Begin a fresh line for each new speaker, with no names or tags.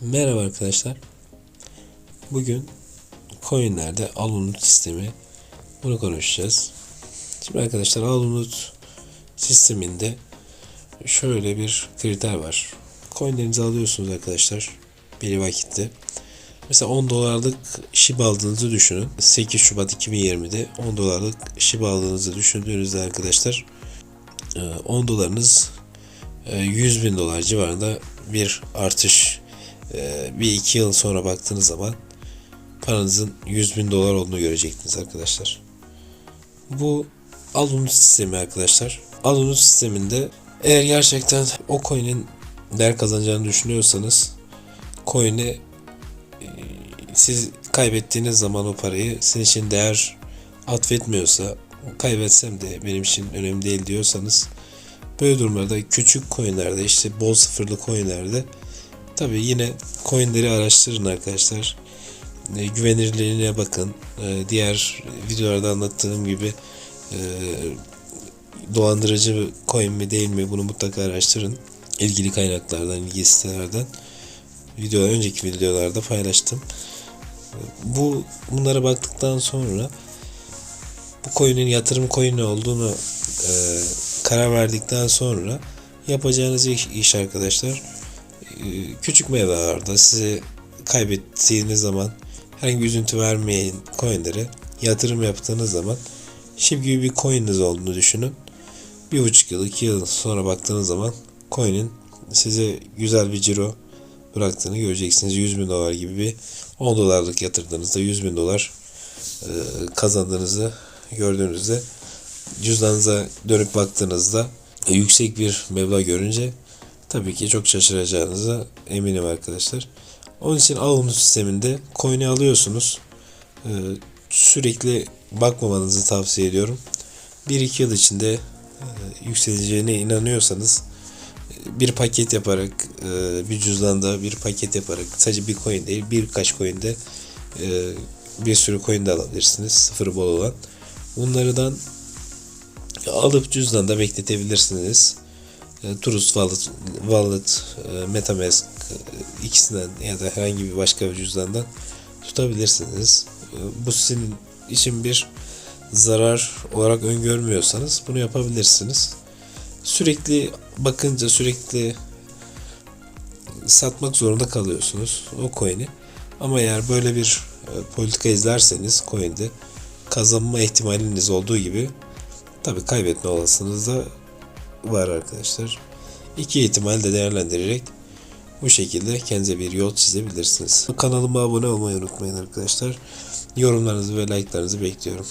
Merhaba arkadaşlar. Bugün coinlerde al-unut sistemi bunu konuşacağız. Şimdi arkadaşlar al-unut sisteminde şöyle bir kriter var. Coinlerinizi alıyorsunuz arkadaşlar bir vakitte. Mesela 10 dolarlık SHIB aldığınızı düşünün. 8 Şubat 2020'de 10 dolarlık SHIB aldığınızı düşündüğünüzde arkadaşlar 10 dolarınız 100 bin dolar civarında bir artış bir iki yıl sonra baktığınız zaman paranızın 100 bin dolar olduğunu göreceksiniz arkadaşlar. Bu al sistemi arkadaşlar. al sisteminde eğer gerçekten o coin'in değer kazanacağını düşünüyorsanız coin'e e, siz kaybettiğiniz zaman o parayı sizin için değer atfetmiyorsa kaybetsem de benim için önemli değil diyorsanız böyle durumlarda küçük coinlerde işte bol sıfırlı coinlerde Tabii yine coinleri araştırın arkadaşlar. E, güvenilirliğine bakın. E, diğer videolarda anlattığım gibi e, dolandırıcı coin mi değil mi bunu mutlaka araştırın. İlgili kaynaklardan, ilgili sitelerden. Video önceki videolarda paylaştım. Bu bunlara baktıktan sonra bu coin'in yatırım coin'i olduğunu e, karar verdikten sonra yapacağınız iş, iş arkadaşlar e, küçük meyvelerde size kaybettiğiniz zaman herhangi bir üzüntü vermeyen coinlere yatırım yaptığınız zaman şimdi gibi bir coin'iniz olduğunu düşünün. Bir buçuk yıl, iki yıl sonra baktığınız zaman coin'in size güzel bir ciro bıraktığını göreceksiniz. 100 bin dolar gibi bir 10 dolarlık yatırdığınızda 100 bin dolar e, kazandığınızı gördüğünüzde cüzdanınıza dönüp baktığınızda e, yüksek bir meblağ görünce tabii ki çok şaşıracağınıza eminim arkadaşlar. Onun için al sisteminde coin'i alıyorsunuz. Ee, sürekli bakmamanızı tavsiye ediyorum. 1-2 yıl içinde e, yükseleceğine inanıyorsanız e, bir paket yaparak e, bir cüzdanda bir paket yaparak sadece bir coin değil birkaç coin'de e, bir sürü coin de alabilirsiniz. Sıfırı bol olan. Bunlardan alıp cüzdanda bekletebilirsiniz. E, Trust Wallet, Wallet e, Metamask e, ikisinden ya da herhangi bir başka bir cüzdandan tutabilirsiniz. Bu sizin için bir zarar olarak öngörmüyorsanız bunu yapabilirsiniz. Sürekli bakınca sürekli satmak zorunda kalıyorsunuz o coin'i. Ama eğer böyle bir politika izlerseniz coin'de kazanma ihtimaliniz olduğu gibi tabi kaybetme olasılığınız da var arkadaşlar. İki ihtimal de değerlendirerek bu şekilde kendinize bir yol çizebilirsiniz. Kanalıma abone olmayı unutmayın arkadaşlar. Yorumlarınızı ve like'larınızı bekliyorum.